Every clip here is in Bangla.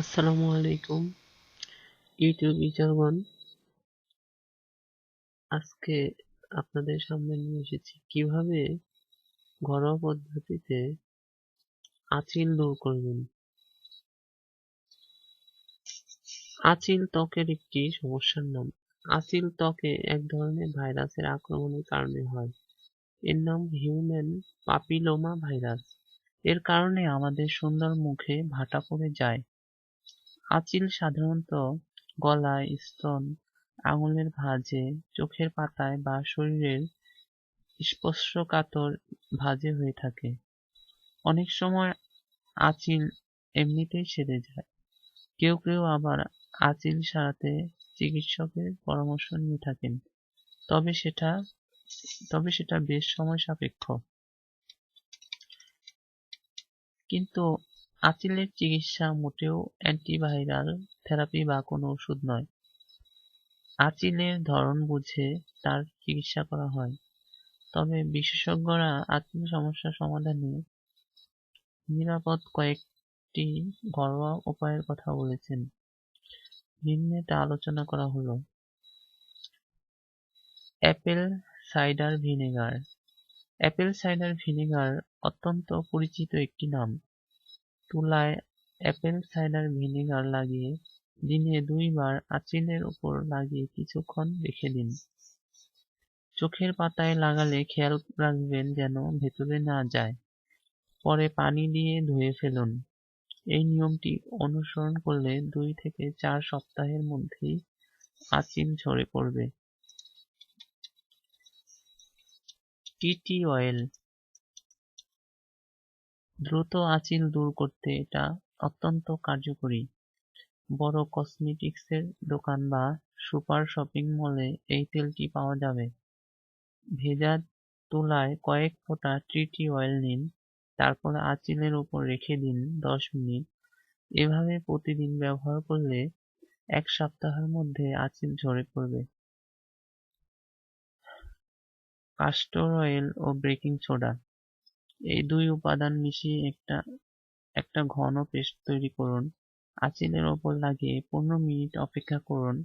আসসালামু আলাইকুম ইউটিউব ইউজারগণ আজকে আপনাদের সামনে নিয়ে এসেছি কীভাবে ঘরোয়া পদ্ধতিতে আঁচিল দূর করবেন। আঁচিল ত্বকের একটি সমস্যার নাম। আঁচিল ত্বকে এক ধরনের ভাইরাসের আক্রমণের কারণে হয়। এর নাম হিউম্যান পাপিলোমা ভাইরাস। এর কারণে আমাদের সুন্দর মুখে ভাটা পড়ে যায়। আঁচিল সাধারণত গলায়, স্তন, আঙুলের ভাঁজে, চোখের পাতায় বা শরীরের স্পর্শকাতর ভাঁজে হয়ে থাকে। অনেক সময় আঁচিল এমনিতেই সেরে যায়। কেউ কেউ আবার আঁচিল সারাতে চিকিৎসকের পরামর্শ নিয়ে থাকেন তবে সেটা তবে সেটা বেশ সময় সাপেক্ষ কিন্তু আঁচিলের চিকিৎসা মোটেও অ্যান্টিভাইরাল থেরাপি বা কোনো ওষুধ নয়। আঁচিলের ধরন বুঝে তার চিকিৎসা করা হয়। তবে বিশেষজ্ঞরা আঁচিল সমস্যা সমাধানে নিরাপদ কয়েকটি ঘরোয়া উপায়ের কথা বলেছেন। নিম্নে তা আলোচনা করা হলো। Apple cider vinegar. Apple cider vinegar অত্যন্ত পরিচিত একটি নাম। তুলায় অ্যাপেল সাইডার ভিনেগার লাগিয়ে দিনে দুইবার আঁচিলের উপর লাগিয়ে কিছুক্ষণ রেখে দিন। চোখের পাতায় লাগালে খেয়াল রাখবেন যেন ভেতরে না যায়। পরে পানি দিয়ে ধুয়ে ফেলুন। এই নিয়মটি অনুসরণ করলে দুই থেকে চার সপ্তাহের মধ্যেই আঁচিল ঝরে পড়বে। টিটি অয়েল দ্রুত আঁচিল দূর করতে এটা অত্যন্ত কার্যকরী। বড় কসমেটিক্সের দোকান বা সুপার শপিং মলে এই তেলটি পাওয়া যাবে। ভেজা তুলায় কয়েক ফোঁটা ট্রিটি অয়েল নিন, তারপর আঁচিলের উপর রেখে দিন দশ মিনিট। এভাবে প্রতিদিন ব্যবহার করলে এক সপ্তাহের মধ্যে আঁচিল ঝরে পড়বে। কাস্টর অয়েল ও বেকিং সোডা। এই দুই উপাদান মিশিয়ে একটা একটা ঘন পেস্ট তৈরি করুন। আঁচিলের ওপর লাগিয়ে পনেরো মিনিট অপেক্ষা করুন।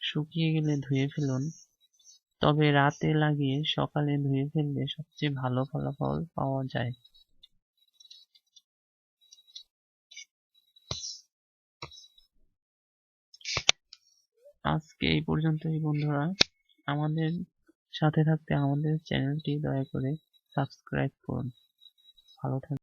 শুকিয়ে গেলে ধুয়ে ফেলুন। তবে রাতে লাগিয়ে সকালে ধুয়ে ফেললে সবচেয়ে ভালো ফলাফল পাওয়া যায়। আজকে এই পর্যন্তই বন্ধুরা। আমাদের সাথে থাকতে আমাদের চ্যানেলটি দয়া করে সাবস্ক্রাইব করুন। ভালো থাকবেন।